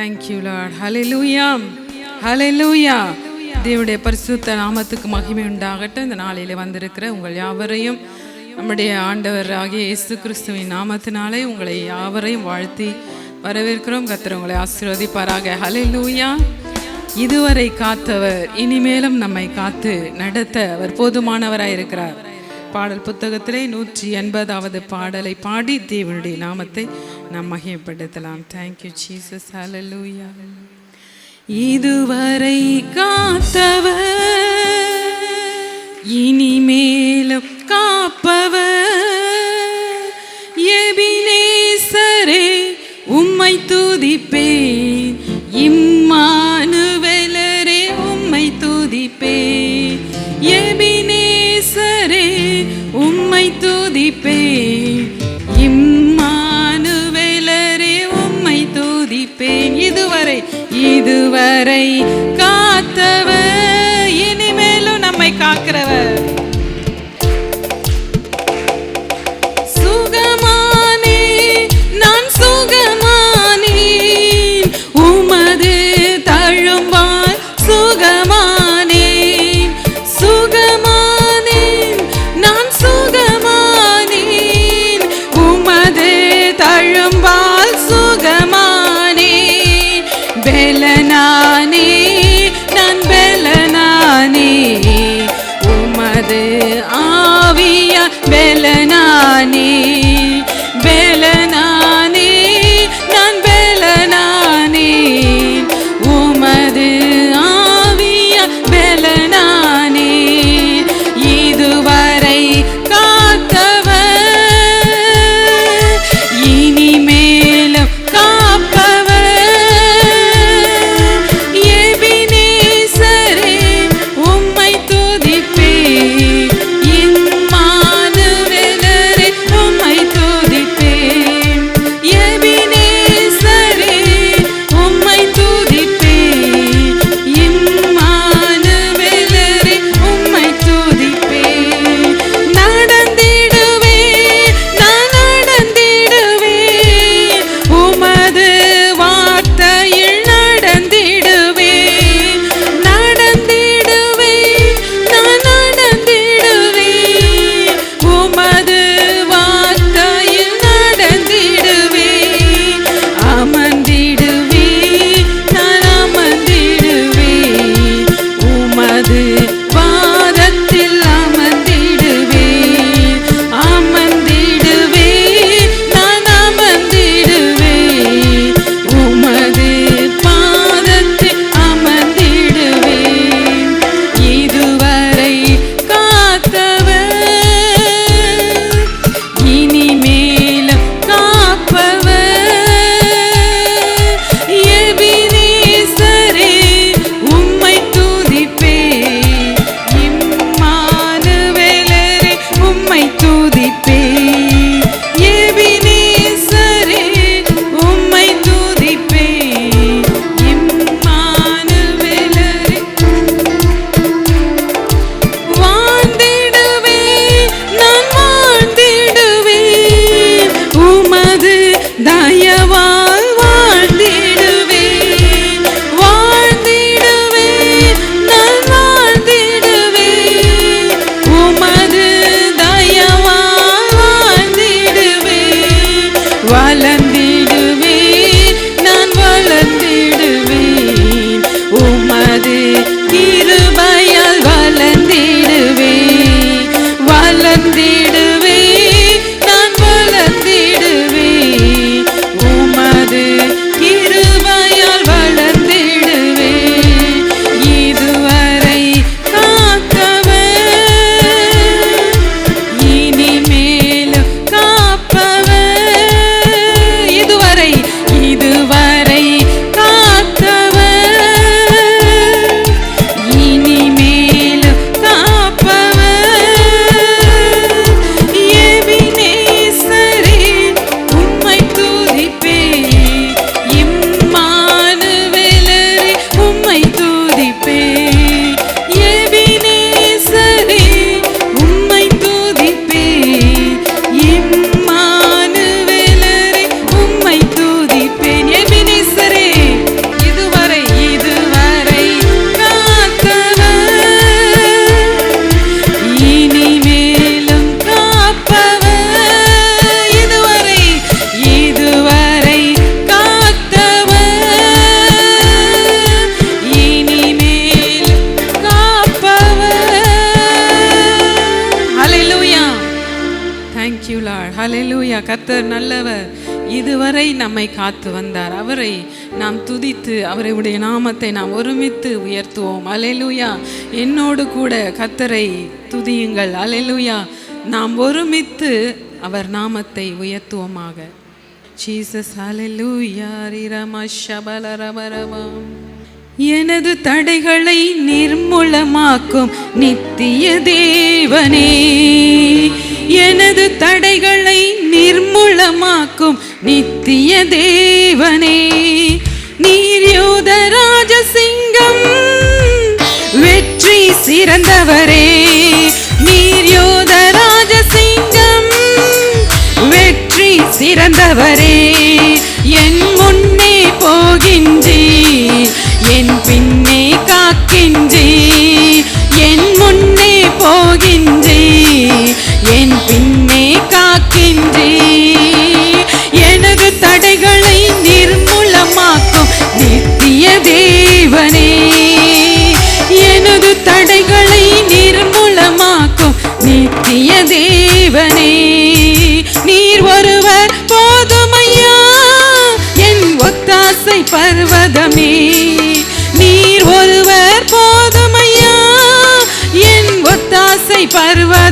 Thank you Lord hallelujah hallelujah தேவனுடைய பரிசுத்த நாமத்துக்கு மகிமை உண்டாகட்டும். இந்த நாளையில் வந்திருக்கிற உங்கள் யாவரையும் நம்முடைய ஆண்டவர் ஆகிய இயேசு கிறிஸ்துவின் நாமத்தினாலே உங்களை யாவரையும் வாழ்த்தி வரவேற்கிறோம். கர்த்தர் உங்களை ஆசீர்வதிப்பாராக. ஹலெலூயா இதுவரை காத்தவர் இனிமேலும் நம்மை காத்து நடத்த அவர் போதுமானவராயிருக்கிறார் பாடல் புத்தகத்திலே நூற்றி எண்பதாவது பாடலை பாடி தேவனுடைய நாமத்தை நாம் மகிமைப்படுத்தலாம். தேங்க்யூ ஜீசஸ் ஹalleluya இதுவரை காத்தவர் இனிமேலும் காப்பவர். கர்த்தர் நல்லவர். இதுவரை நம்மை காத்து வந்தார். அவரை நாம் துதித்து அவருடைய நாமத்தை நாம் ஒருமித்து உயர்த்துவோம். அலெலுயா என்னோடு கூட கத்தரை துதியுங்கள். அலெலுயா நாம் ஒருமித்து அவர் நாமத்தை உயர்த்துவோமாக. ஜீசஸ் அலையலூயா ரிரம ஷபலரபரபம் எனது தடைகளை நிர்மூலமாக்கும் நித்திய தேவனே. காக்கும் நித்திய தேவனே. நீர் யோத ராஜசிங்கம் வெற்றி சிறந்தவரே. நீர் யோத ராஜசிங்கம் வெற்றி சிறந்தவரே. என் முன்னே போகின்றே என் பின்னே காக்கின்றே என் முன்னே போகின்றே என்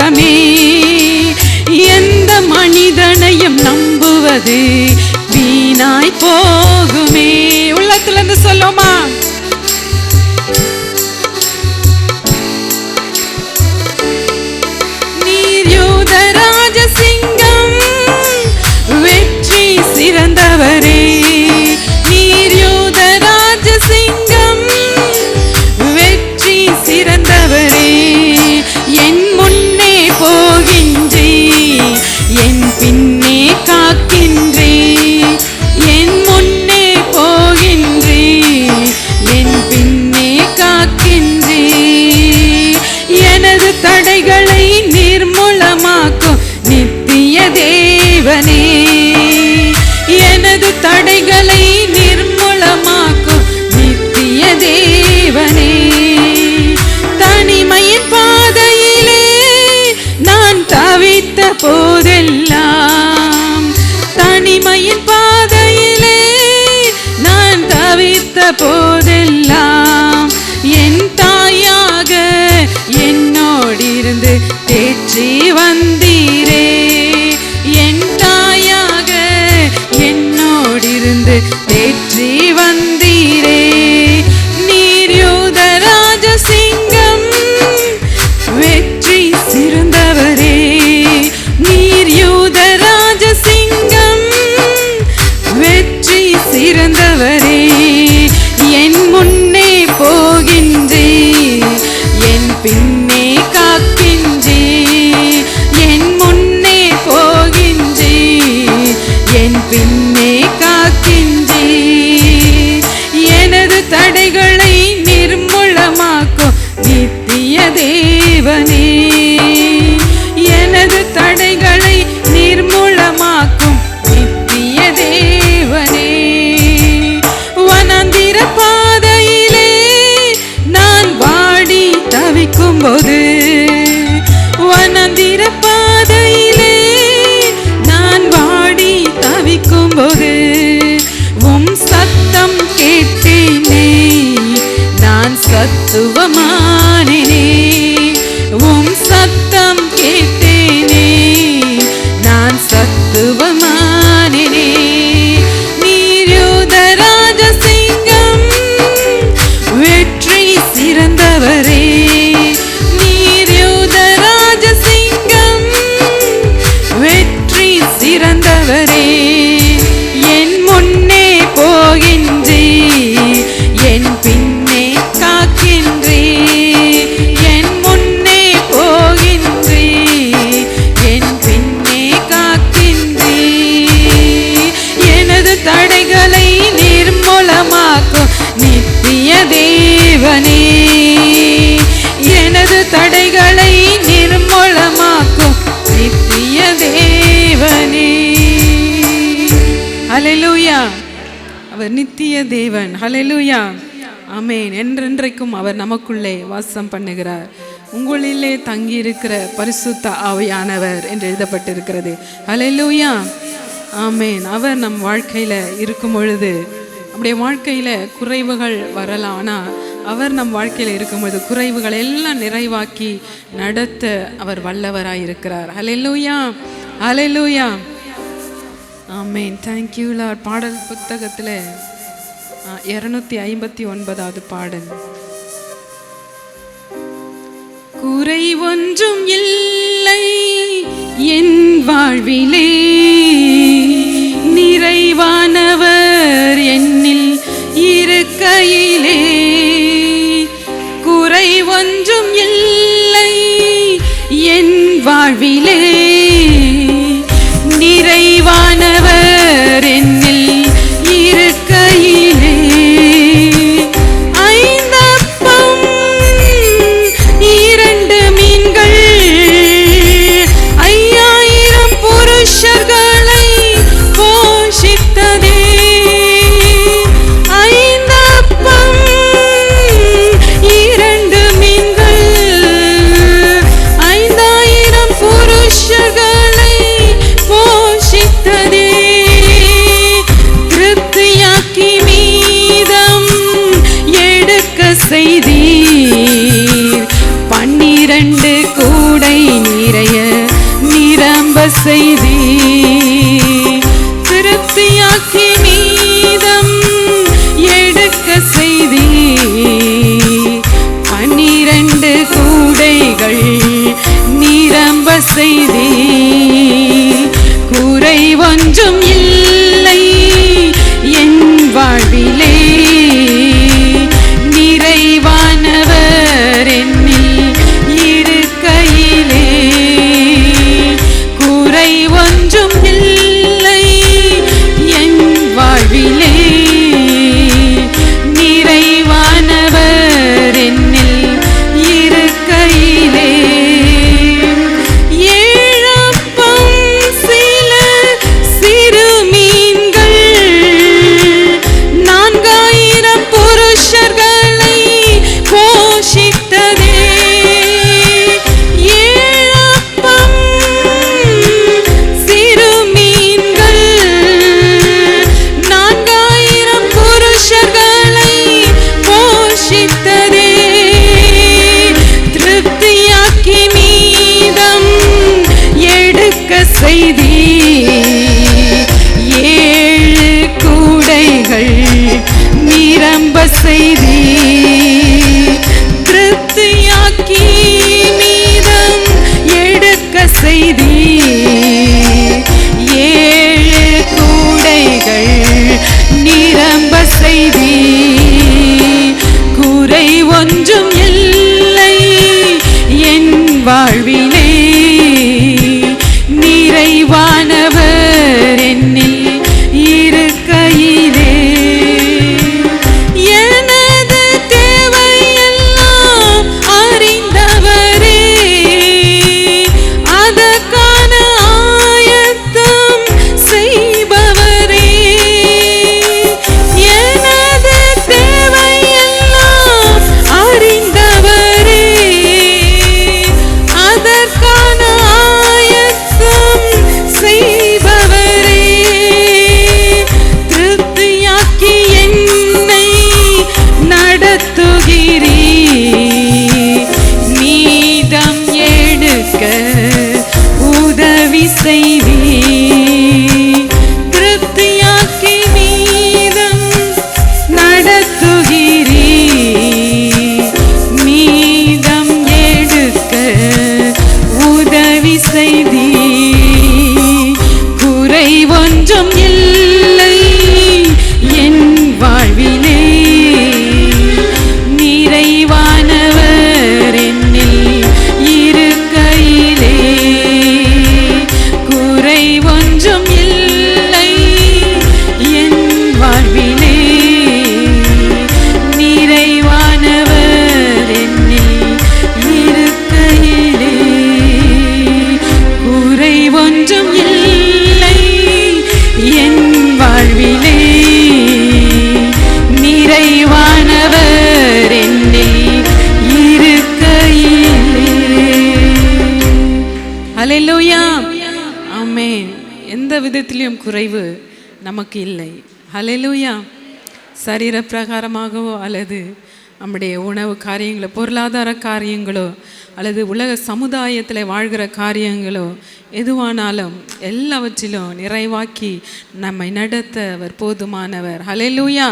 பர்வதமே எந்த மனிதனையும் நம்புவது வீணாய் போகுமே. உள்ளத்துல இருந்து சொல்லுமா போதெல்லாம் தனிமையின் பாதையிலே நான் தவித்த போதெல்லாம் என் தாயாக என்னோடிருந்து தேற்றி வந்த தேவனே எனது தடைகளை நிர்மூலமாக்கும் நித்திய தேவனே. ஹalleluya. அவர் நித்திய தேவன். ஹலெலுயா அமேன் என்றென்றைக்கும் அவர் நமக்குள்ளே வாசம் பண்ணுகிறார். உங்களிலே தங்கியிருக்கிற பரிசுத்த ஆவையானவர் என்று எழுதப்பட்டிருக்கிறது. ஹலெலுயா ஆமேன். அவர் நம் வாழ்க்கையில இருக்கும் பொழுது நம்முடைய வாழ்க்கையில் குறைவுகள் வரலாம் ஆனால் அவர் நம் வாழ்க்கையில் இருக்கும் பொழுது குறைவுகள் எல்லாம் நிறைவாக்கி நடத்த அவர் வல்லவராக இருக்கிறார். அலையலூயா அலையலூயா ஆமேன் தேங்க்யூ லார்ட் பாடல் புத்தகத்தில் இரநூத்தி ஐம்பத்தி ஒன்பதாவது பாடல். குறை ஒன்றும் இல்லை என் வாழ்விலே. வாழ்விலே reveal நமக்கு இல்லை. ஹலெலூயா சரீர பிரகாரமாகவோ அல்லது நம்முடைய உணவு காரியங்களோ பொருளாதார காரியங்களோ அல்லது உலக சமுதாயத்தில் வாழ்கிற காரியங்களோ எதுவானாலும் எல்லாவற்றிலும் நிறைவாக்கி நம்மை நடத்த அவர் போதுமானவர். ஹலெலூயா